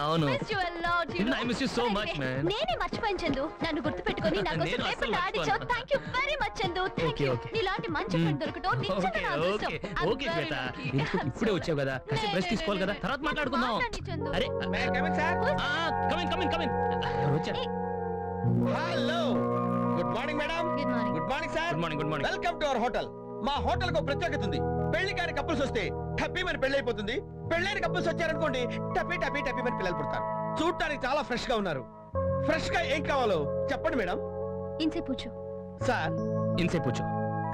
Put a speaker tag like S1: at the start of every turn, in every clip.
S1: అవును.
S2: నన్ను మంచి
S1: ఇప్పుడే వచ్చావు కదా. కాసేపు రెస్ట్ తీసుకోవాలి కదా. తర్వాత మాట్లాడుకుందాం.
S3: Sir good morning madam
S2: good morning
S3: sir
S1: good morning good morning
S3: welcome to our hotel మా హోటల్కు ప్రత్యేకత ఉంది. పెళ్లి కాని కప్పుల్స్ వస్తే హ్యాపీ మరి పెళ్లి అయిపోతుంది పెళ్ళైన కప్పుల్స్ వచ్చారనుకోండి టపీ టపీ టపీ మరి పిల్లలు పుడతారు చూడటానికి చాలా ఫ్రెష్ గా ఉన్నారు ఫ్రెష్ గా ఏం కావాలో చెప్పండి మేడం
S2: इनसे पूछो
S3: సార్
S1: ఇన్సే పూచో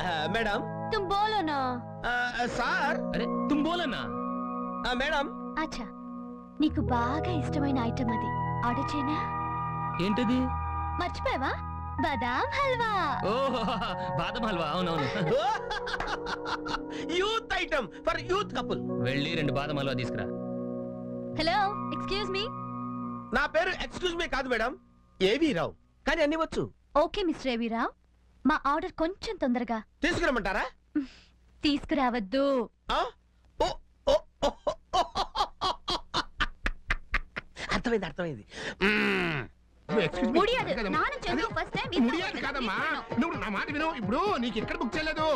S3: ఆ, మేడం
S2: तुम बोलो ना
S3: ఆ, సార్
S1: అరే తుమ్ బోలన్నా
S3: ఆ, మేడం
S2: అచ్చా నీకు బాగా ఇష్టమైన ఐటమ్ అది ఆర్డర్ చేయనా
S1: ఏంటిది
S2: మర్చిపోయావా బాదాం హల్వా
S1: ఓ బాదం హల్వా అవునవును
S3: youth item for youth couple
S1: వెళ్ళి రెండు బాదం హల్వా తీసుకురా
S2: హలో ఎక్స్క్యూజ్ మీ
S3: నా పేరు ఎక్స్క్యూజ్ మీ కాదు మేడం ఏవి రావు కానీ అన్ని వచ్చు
S2: ఓకే మిస్టర్ రవిరావు మా ఆర్డర్ కొంచెం తొందరగా
S3: తీసుకురమ్మంటారా
S2: తీసుకురావద్దు
S3: అర్థమైంది అర్థమైంది మ్మ్.
S2: ముడియాదు. నాన్న చందు ఫస్ట్ టైం
S4: ముడియాదు కాదమ్మా. నువ్వు నా మాట విను. ఇప్పుడు నీకు ఎక్కడ బుక్ చేయలేదు?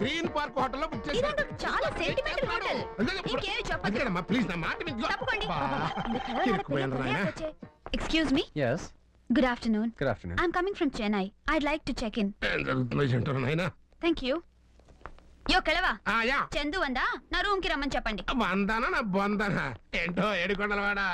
S4: గ్రీన్ పార్క్ హోటల్లో బుక్ చేశాను.
S2: ఇదంతా చాలా సెంటిమెంటల్ హోటల్. ఇంకేమి చెప్పదు
S4: అందుకేనమ్మా ప్లీజ్ నా మాట విను.
S2: తప్పకండి.
S4: బా, ఇరుక్కుపోయాను నాయనా.
S2: Excuse me
S5: yes
S2: good afternoon
S5: good afternoon
S2: I'm coming from Chennai I'd like to check in
S4: ఏం జరుగుతుందో ఏంటో నాయనా.
S2: థ్యాంక్ యూ యో కెళవా
S4: ఆ, యా
S2: చందు వందా నా రూమ్కి రమ్మని చెప్పండి.
S4: వందానా నా బొందానా ఏంటో ఏడుకొండలవాడా?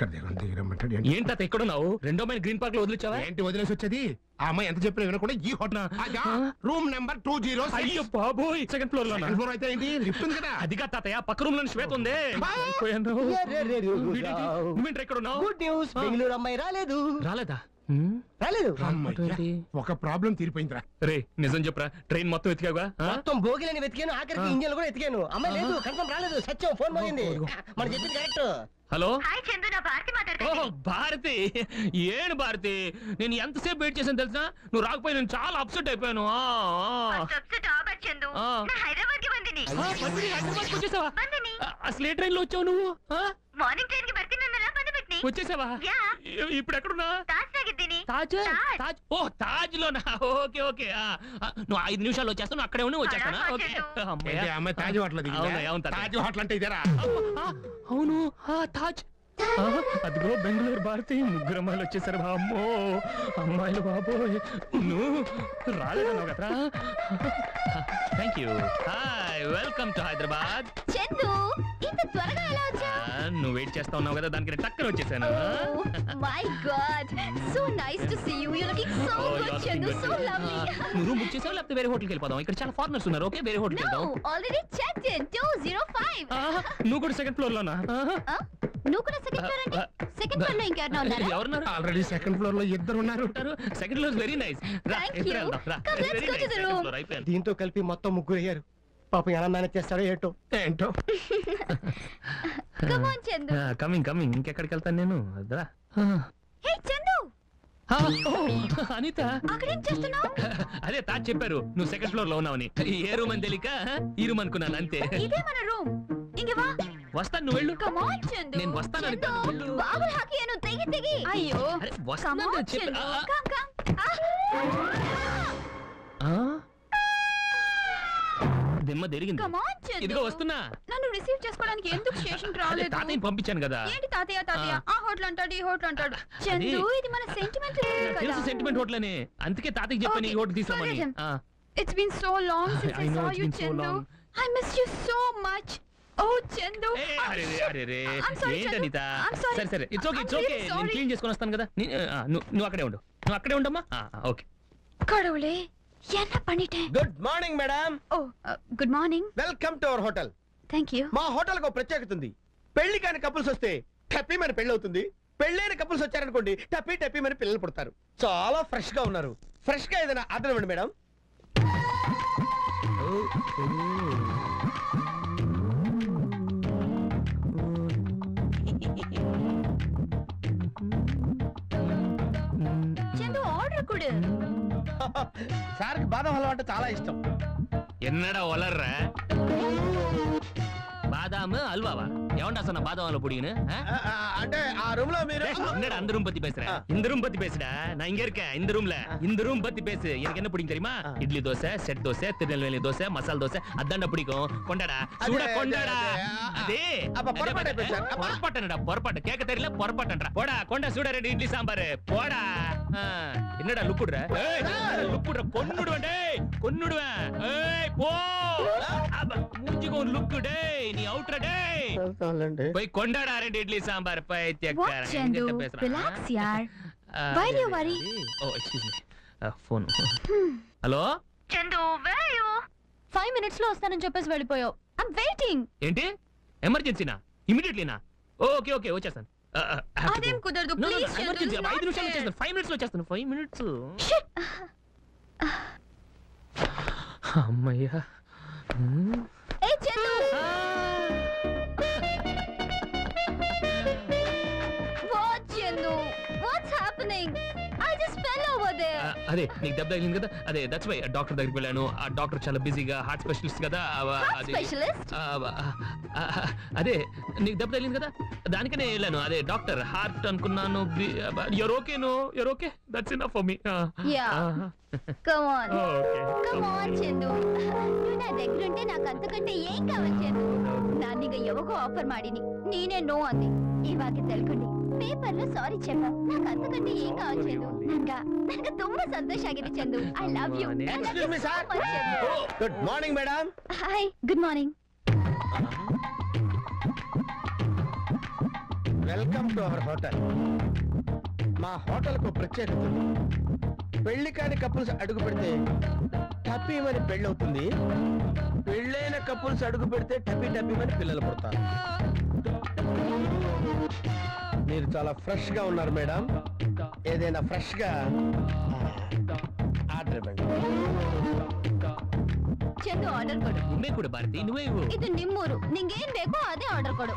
S4: అక్కడ దిగం దిగరమ్మంటాడు ఏంటి?
S1: ఏంటి అత్త ఎక్కడున్నావు రెండో మైన గ్రీన్ పార్క్లో వదిలిచావా
S4: ఏంటి వదిలేసి వచ్చేది ఆ అమ్మాయి ఎంత చెప్పినా వినకుండా ఈ hotel room number two zero
S1: అయ్యో బాబోయ్ సెకండ్ ఫ్లోర్లో
S4: ఫ్లోర్ అయితే ఏంటి లిఫ్ట్ ఉంది కదా
S1: అది కాదు తాతయ్య పక్క రూమ్లో శ్వేత ఉంది నువ్వేంటి ఎక్కడ ఉన్నావు
S6: న్యూస్ బెంగళూరు అమ్మాయి రాలేదు
S1: రాలేదా?
S6: రాలేదు.
S4: ఒక ప్రాబ్లం తీరిపోయిందిరా.
S1: రే నిజం చెప్పరా ట్రైన్ మొత్తం ఎత్తికావా
S6: మొత్తం భోగిలని వెతికాను ఆఖరికి ఇంజన్ కూడా వెతికాను అమ్మాయి లేదు కన్ఫర్మ్ రాలేదు. సత్యం ఫోన్ పోయింది మనం చెప్పింది కరెక్ట్.
S1: హలో?
S2: భారతి
S1: ఓ భారతి. నేను ఎంతసేపు వెయిట్ చేశాను తెలుసా? నువ్వు రాకపోయి నేను చాలా అప్సెట్ అయిపోయాను. ఆ, వచ్చేసావా? అసలు ఏ ట్రైన్లో వచ్చావు నువ్వు?
S2: మార్నింగ్ ట్రైన్
S1: వచ్చేసావా? ఇప్పుడు ఎక్కడున్నా?
S2: తాజ్?
S1: తాజ్. ఓ తాజ్ లోనా ఓకే. ఓకే నువ్వు ఐదు నిమిషాలు వచ్చేస్తావు నువ్వు అక్కడే ఉండి వచ్చేస్తానా ఓకే.
S4: అమ్మాయి తాజ్ హోటల్. తాజ్. హోటల్ అంటే ఇదేరా?
S1: అవును. ఆ, తాజ్. అదిగో బెంగళూరు భారతి. ముగ్గురు అమ్మాయిలు వచ్చేసారు అమ్మో అమ్మాయిలు బాబోయ్. నువ్వు రాలేదన్నావు కదరా? Thank you hi welcome to Hyderabad
S2: Chandu ఇంత త్వరగా ఎలా వచ్చా
S1: నువ్వు వెయిట్ చేస్తా ఉన్నావు కదా దానికి నేను టక్కన వచ్చేసాను.
S2: My god so nice to see you you looking so
S1: Oh, you
S2: good
S1: are
S2: Chandu
S1: looking
S2: so
S1: good.
S2: Lovely
S1: ఆ, నువ్వు రూమ్ బుక్ చేసావు లేకపోతే వేరే హోటల్కి వెళ్ళిపోదాం ఇక్కడ చాలా ఫారినర్స్ ఉన్నారు ఓకే? వేరే హోటల్కి
S2: నో
S1: వెళ్దాం
S2: ఆల్రెడీ చెక్డ్ ఇన్ 205
S1: ఆహా, నువ్వు కూడా సెకండ్ ఫ్లోర్ లోనా? ఆహా.
S2: ఆ? నువ్వు కూడా సెకండ్ ఫ్లోర్ అంటే? సెకండ్ ఫ్లోర్లో ఇంకెవరైనా ఉన్నారా?
S1: ఎవరున్నారు?
S4: ఆల్రెడీ సెకండ్ ఫ్లోర్లో ఇద్దరు ఉన్నారు.
S1: సెకండ్ ఫ్లోర్ వెరీ నైస్ రా
S2: Thank you.
S1: వెళ్దాం. రా
S2: Come, let's
S1: Very
S2: go to
S1: nice,
S2: the room.
S6: దీంతో కలిపి మొత్తం ముగ్గురు అయ్యారు. పాపం ఎలా మేనేజ్ చేస్తాడో ఏంటో?
S4: ఏంటో?
S2: Come on Chandu
S1: coming coming ఇంకెక్కడికి వెళ్తాను నేను? అదరా
S2: హే చందు
S1: అనిత.
S2: అక్కడేం చేస్తున్నావు?
S1: అదే తాజ్ చెప్పారు. నువ్వు సెకండ్ ఫ్లోర్లో ఉన్నావని. ఏ రూమ్ అని తెలియక ఈ రూమ్ అనుకున్నాను అంతే.
S2: ఇదే మన రూమ్ ఇంక వా.
S1: వస్తాను నువ్వు వెళ్ళు.
S2: కమ్ ఆన్ చందు
S1: నేను వస్తాను
S2: చందు,
S1: అనిత, వెళ్ళు.
S2: బాబుల్ హాకీ అను తెగి తెగి. అయ్యో.
S1: వస్తాను చెప్పి.
S2: కమ్ కమ్
S1: ఆ. దిమ్మ ఇదిగో వస్తున్నా.
S2: నన్ను రిసీవ్ చేసుకోవడానికి ఎందుకు స్టేషన్ రాలేదు?
S1: పంపించాను కదా.
S2: ఏంటి తాతయ్య తాతయ్య?
S1: ఆ.
S2: హోటల్ అంటాడు ఈ హోటల్ అంటాడు. చందు ఇది మన సెంటిమెంట్
S1: సెంటిమెంట్ హోటల్ అని అందుకే తాతయ్య చెప్పాను ఈ hotel తీసామని
S2: it's been so long since
S1: I
S2: saw you Chandu I miss you so much ఓ చందు
S1: సరే సరే. ఇట్స్ ఓకే ఇట్స్ ఓకే నేను క్లీన్ చేసుకొని వస్తాను కదా. నువ్వు అక్కడే ఉండు. నువ్వు అక్కడే ఉండమ్మా? ఓకే.
S2: కడవులే என்ன பண்ணிட்டேன்
S3: good morning madam
S2: oh good morning
S3: welcome to our hotel
S2: thank you
S3: మా హోటల్ కు ప్రత్యేకత ఉంది పెళ్లి కాని కపుల్స్ వస్తే టప్పీ మన పెళ్లి అవుతుంది పెళ్ళైన కపుల్స్ వచ్చారనుకోండి టప్పీ టప్పీ మన పిల్లలు పుడతారు చాలా ఫ్రెష్ గా ఉన్నారు ఫ్రెష్ గా ఏదైనా ఆర్డర్ ఇవ్వండి మేడం
S2: లుక్కుడు
S3: సార్కి బాదం హల్వా అంటే చాలా ఇష్టం
S1: ఎన్నడా వలర్రా బాదాము హల్వావా எவன்டா சொன்ன பாதவால புடிங்கன்னு என்னடா அந்த ரூம் பத்தி பேசுற? இந்த ரூம் பத்தி பேசுடா. நான் இங்க இருக்கேன் இந்த ரூம்ல இந்த ரூம் பத்தி பேசு. எனக்கு என்ன பிடிக்கும் தெரியுமா? இட்லி தோசை செட் தோசை திருநெல்வேலி தோசை மசால் தோசை. அதான்டா பிடிக்கும். கொண்டாடா. கொண்டாடா.
S3: அதே அப்ப பொறப்பாட்ட பேசுற
S1: பொறப்பாட்டனடா பொறப்பாட்ட. கேட்க தெரியல பொறப்பாட்டன்றா. போடா கொண்டா சூட ரெண்டு இட்லி சாம்பார். போடா. என்னடா லுக்குடுற ஏய் லுக்குடுற கொன்னுடுவேன் டேய். கொன்னுடுவேன். ஏய் போ. மூஞ்சிக்கு டேய். సార్
S3: చాలండి
S1: పోయి
S2: కొండాడు ఆరేడు
S1: ఇడ్లీ
S2: సాంబార్
S1: పై
S2: What,
S1: Chandu? Relax, yaar. Oh excuse me
S2: phone. Hello? Chandu where you మినిట్స్లో వస్తానని చెప్పేసి వెళ్ళిపోయావు. వెయిటింగ్
S1: ఏంటి? ఎమర్జెన్సీనా ఓకే ఓకే వచ్చేస్తాను. I
S2: అదేం కుదరదు. Please
S1: emergency. నిమిషాలు వచ్చేస్తాను. ఫైవ్ మినిట్స్ వచ్చేస్తాను. ఫైవ్ మినిట్స్ అమ్మయ్యా. Hmm.
S2: అదే.
S1: అదే నీకు దెబ్బ తగిలింది కదా? అదే దట్స్ వై డాక్టర్ దగ్గరికి వెళ్ళాను. ఆ డాక్టర్ చాలా బిజీగా హార్ట్ స్పెషలిస్ట్ కదా అదే నీకు దెబ్బ తగిలింది కదా? దానికనే వెళ్ళాను. అదే డాక్టర్ హార్ట్ అనుకున్నాను
S2: you're okay no you're okay that's in for me come on come on Chandu ನೀವು ಪೇಪರ್ లో ಸಾರಿ చెప్పా. నాకు అంతకంటే ఏం ಕಾವಲ್ ನನಗೆ ತುಂಬಾ ಸಂತೋಷ ಆಗಿದೆ Chandu I love you
S3: Excuse me, sir. Good morning madam
S2: hi good morning
S3: welcome to our hotel మా హోటల్ కు ప్రత్యేకత ఉంది. పెళ్లి కాని కపుల్స్ అడుగు పెడితే టప్పీమని పెళ్లి అవుతుంది పెళ్ళైన కపుల్స్ అడుగు పెడితే టప్పీ టప్పీమని పిల్లలు పుడతారు మీరు చాలా ఫ్రెష్ గా ఉన్నారు మేడం ఏదైనా ఫ్రెష్ గా ఆర్డర్ ఇవ్వండి
S2: ಚಂದು ಆರ್ಡರ್ ಕೊಡು
S1: నువ్వే కూడా భారతి నువ్వే ఇవ్వు
S2: ಇದು ನಿಮ್ಮೂರು ನಿಂಗೇನ್ ಬೇಕೋ ಅದೇ ಆರ್ಡರ್ ಕೊಡು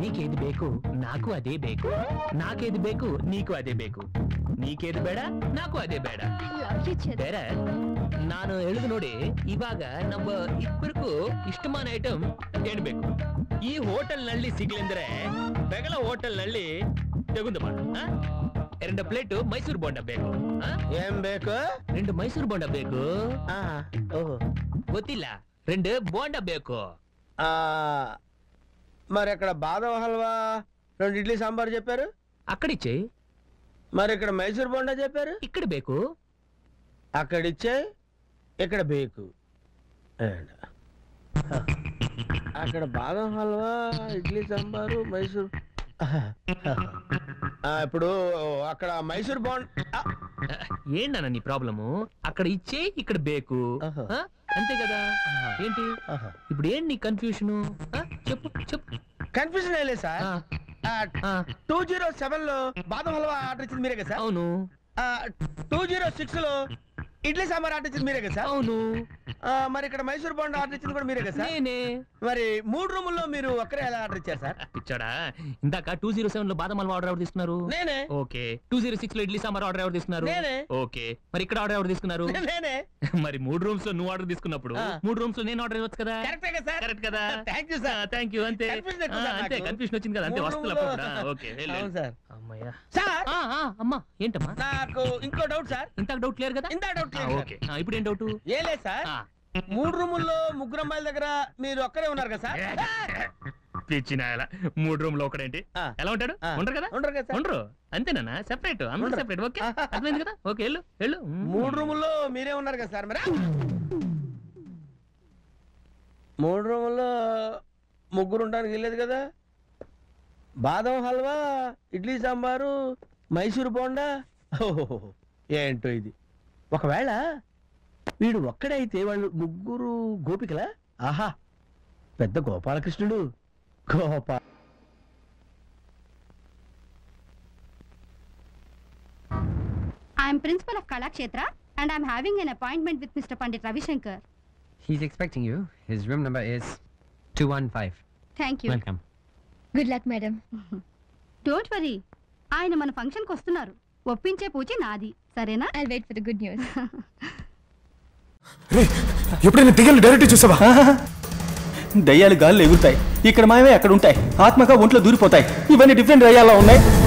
S1: నీకేది ಬೇಕು నాకు ಅದೇ ಬೇಕು నాకేది ಬೇಕು నీకు ಅದೇ ಬೇಕು నీకేది ಬೇಡ నాకు ಅದೇ ಬೇಡ
S2: ಐ ಲವ್ ಯು ಚಂದು
S1: ಬೇರೆ ನಾನು ಹೇಳಿದ ನೋಡಿ ಇವಾಗ ನಮ್ಮ ಇಬ್ಬರಿಗೂ ಇಷ್ಟಮಾನ ಐಟಮ್ ಏನ್ಬೇಕು ಈ ಹೋಟೆಲ್ ನಲ್ಲಿ ಸಿಗ್ಲೆಂದ್ರೆ ಬೆಗಳ ಹೋಟೆಲ್ ನಲ್ಲಿ ತೆಗೆದು ಮಾಡ ಎರಡು ಪ್ಲೇಟ್ ಮೈಸೂರು ಬೋಂಡ ಬೇಕು
S3: ಏನ್ ಬೇಕು?
S1: రెండు మైసూర్ బోండా బేకు
S3: ఆ, ఓహో
S1: గొత్తిల్ల రెండు బోండా బేకు
S3: ఆ, మరి అక్కడ బాదం హల్వా రెండు ఇడ్లీ సాంబార్ చెప్పారు
S1: అక్కడిచ్చే
S3: మరి ఇక్కడ మైసూర్ బోండా చెప్పారు
S1: ఇక్కడ బేకు
S3: అక్కడ ఇచ్చే ఇక్కడ బేకు? And, అక్కడ బాదం హల్వా ఇడ్లీ సాంబారు మైసూర్. ఇప్పుడు అక్కడ మైసూర్ బాండ్
S1: ఏంటన్న నీ ప్రాబ్లము? అక్కడ ఇచ్చే ఇక్కడ బేకు? అంతే కదా? ఏంటి? ఇప్పుడు ఏంటి నీ కన్ఫ్యూషన్ చెప్పు చెప్పు.
S3: కన్ఫ్యూజన్ అయ్యలే సార్. టూ జీరో సెవెన్లో బాదం హల్వా ఆర్డర్ ఇచ్చింది మీరే కదా సార్?
S1: అవును.
S3: టూ జీరో సిక్స్లో ఇడ్లీ సాంబార్ ఆర్డర్ ఇచ్చింది మీరే కదా సార్?
S1: అవును.
S3: మరి ఇక్కడ మైసూర్ బాండ్ ఆర్డర్ ఇచ్చింది కూడా మీరే కదా సార్?
S1: నేనే.
S3: మరి మూడు రూముల్లో మీరు ఒక్కరే ఎలా ఆర్డర్ ఇచ్చారు సార్?
S1: పిచ్చాడా ఇందాక టూ జీరో సెవెన్లో బాదం హల్వా ఆర్డర్ ఎవరు తీసుకున్నారు?
S3: నేనే.
S1: ఓకే. టూ జీరో సిక్స్లో ఇడ్లీ సాంబార్ ఆర్డర్ ఎవరు తీసుకున్నారు?
S3: నేనే.
S1: ఓకే. మరి ఇక్కడ ఆర్డర్ ఎవరు తీసుకున్నారు?
S3: నేనే.
S1: మరి మూడు రూమ్స్లో నువ్వు ఆర్డర్ తీసుకున్నప్పుడు. మూడు రూమ్స్లో నేను ఆర్డర్ ఇవ్వచ్చు కదా?
S3: కరెక్టే కదా సార్?
S1: కరెక్ట్ కదా?
S3: Thank you sir
S1: thank you అంతే. అంతే. కన్ఫ్యూషన్ వచ్చింది కదా. అంతే. వస్తువులు ఓకే
S3: అవును. సార్.
S1: అమ్మయ్యా.
S3: సార్?
S1: ఆ, ఆ, అమ్మా ఏంటమ్మా?
S3: నాకు ఇంకో డౌట్ సార్.
S1: ఇంత డౌట్ క్లియర్ కదా?
S3: ఇంత డౌట్
S1: ఓకే. ఇప్పుడు ఏం డౌట్
S3: ఏ లేదు సార్. మూడు రూముల్లో ముగ్గురు అమ్మాయిల దగ్గర మీరు ఒక్కరే ఉన్నారు కదా సార్?
S1: పిచ్చిన మూడు రూమ్లో ఒకడేంటి. ఎలా ఉంటాడు. ఉండరు కదా?
S3: ఉండరు కదా
S1: ఉండరు. అంతేనా సెపరేట్ అందరూ. Separate okay? అర్థమైంది కదా? ఓకే వెళ్ళు. వెళ్ళు.
S3: మూడు రూముల్లో మీరే ఉన్నారు కదా సార్ మరి? మూడు రూముల్లో ముగ్గురు ఉండడానికి వెళ్ళేది కదా? బాదం హల్వా ఇడ్లీ సాంబారు మైసూరు బోండా. ఓహో ఏంటో ఇది? ఒకవేళ వీడు ఒక్కడైతే వాళ్ళు ముగ్గురు గోపికలా ఆహా పెద్ద గోపాలకృష్ణుడు గోపా
S5: I am principal of Kalakshetra and I am having an appointment with Mr. Pandit Ravi Shankar.
S7: He's expecting you. His room number is 215.
S5: Thank you.
S1: Welcome
S2: good luck madam
S5: Don't worry. ఆయన మన ఫంక్షన్కి వస్తున్నారు ఒప్పించే పూచి నాది సరేనా
S2: I wait for the good news
S8: రే ఎప్పుడైనా దిగలు డైరెక్ట్ చూసావా?
S9: దయ్యాలు గాల్లో ఎగురుతాయి. ఇక్కడ మాయమే అక్కడ ఉంటాయి. ఆత్మగా ఒంట్లో దూరిపోతాయి. ఇవన్నీ డిఫరెంట్ దయ్యాల్లో ఉన్నాయి.